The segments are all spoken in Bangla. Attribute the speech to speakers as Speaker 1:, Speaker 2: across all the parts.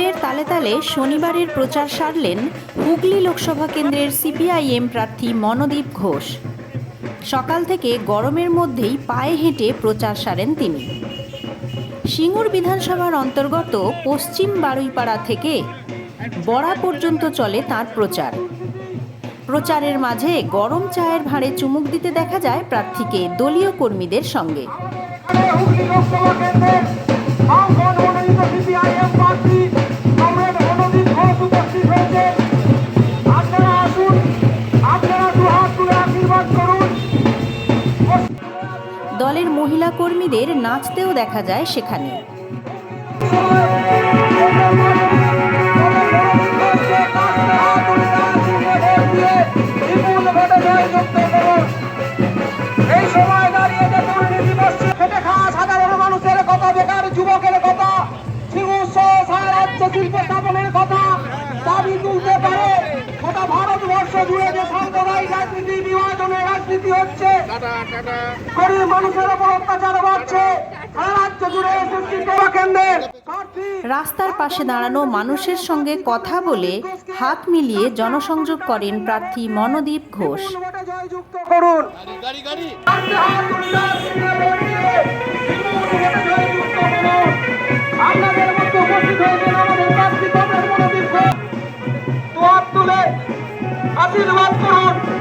Speaker 1: সকালে শনিবারের প্রচার সারলেন হুগলি লোকসভা কেন্দ্রের সিপিআইএম প্রার্থী মনোদীপ ঘোষ। সকাল থেকে গরমের মধ্যেই পায়ে হেঁটে প্রচার সারেন তিনি। সিঙ্গুর বিধানসভার অন্তর্গত পশ্চিম বারুইপাড়া থেকে বড়া পর্যন্ত চলে তাঁর প্রচার। প্রচারের মাঝে গরম চায়ের ভাঁড়ে চুমুক দিতে দেখা যায় প্রার্থীকে দলীয় কর্মীদের সঙ্গে। মহিলা কর্মীদের নাচতেও দেখা যায় সেখানে।
Speaker 2: শিল্প স্থাপনের কথা, দাবি তুলতে পারে। গোটা ভারতবর্ষ জুড়ে যে সাম্প্রদায়িক রাজনীতি বিভাজনের রাজনীতি হচ্ছে। গরিব মানুষের উপর অত্যাচার বাড়ছে। সারা রাজ্য জুড়ে এসএসসি সেবা কেন্দ্রের প্রার্থী
Speaker 1: রাস্তার পাশে দাঁড়ানো মানুষের সঙ্গে কথা বলে হাত মিলিয়ে জনসংযোগ করেন প্রার্থী মনদীপ ঘোষ।
Speaker 2: করুন। আশীর্বাদ করুন।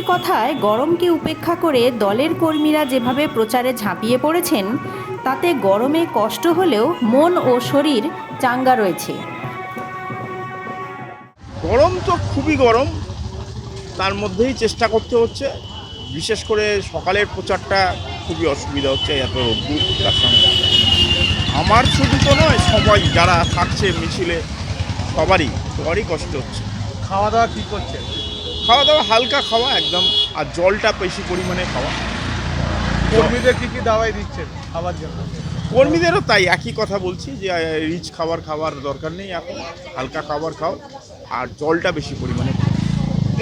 Speaker 1: প্রার্থীর কথায় গরমকে উপেক্ষা করে দলের কর্মীরা যেভাবে প্রচারে ঝাঁপিয়ে পড়েছেন তাতে গরমে কষ্ট হলেও মন ও শরীর চাঙ্গা রয়েছে।
Speaker 3: গরম তো খুবই গরম তার মধ্যেই চেষ্টা করতে হচ্ছে। বিশেষ করে সকালের প্রচারটা খুবই অসুবিধা হচ্ছে এত রোদ্দুর তার সঙ্গে। আমার শুধু তো নয় সবাই যারা থাকছে মিছিলে সবারই সবারই কষ্ট হচ্ছে।
Speaker 4: খাওয়া দাওয়া কী করছে?
Speaker 3: খাওয়া দাওয়া হালকা খাওয়া একদম আর জলটা বেশি পরিমাণে খাওয়া।
Speaker 4: কর্মীদের কি কি দাওয়াই দিচ্ছেন খাবার জন্য?
Speaker 3: কর্মীদেরও তাই একই কথা বলছি যে রিচ খাবার খাওয়ার দরকার নেই এখন হালকা খাবার খাও আর জলটা বেশি পরিমাণে খাও।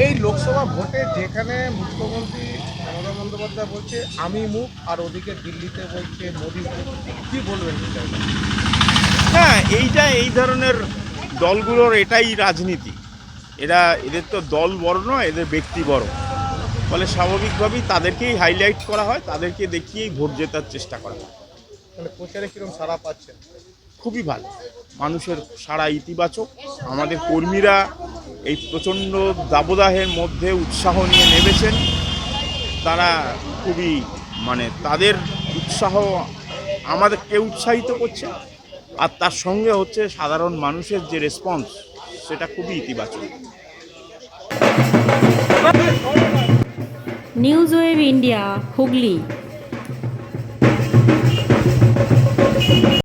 Speaker 4: এই লোকসভা ভোটে যেখানে মুখ্যমন্ত্রী মমতা বন্দ্যোপাধ্যায় বলছে আমি মুখ আর ওদিকে দিল্লিতে বলছে মোদী কি বলবেন
Speaker 3: হ্যাঁ এইটা এই ধরনের দলগুলোর এটাই রাজনীতি। এরা এদের তো দল বড় নয় এদের ব্যক্তি বড়। ফলে স্বাভাবিকভাবেই তাদেরকেই হাইলাইট করা হয় তাদেরকে দেখিয়েই ভোট জেতার চেষ্টা করা হয়।
Speaker 4: মানে প্রচারে কীরকম সারা পাচ্ছেন?
Speaker 3: খুবই ভালো। মানুষের সারা ইতিবাচক। আমাদের কর্মীরা এই প্রচণ্ড দাবদাহের মধ্যে উৎসাহ নিয়ে নেমেছেন। তারা খুবই মানে তাদের উৎসাহ আমাদেরকে উৎসাহিত করছে। আর তার সঙ্গে হচ্ছে সাধারণ মানুষের যে রেসপন্স সেটা খুবই ইতিবাচক।
Speaker 1: News web India Hooghly.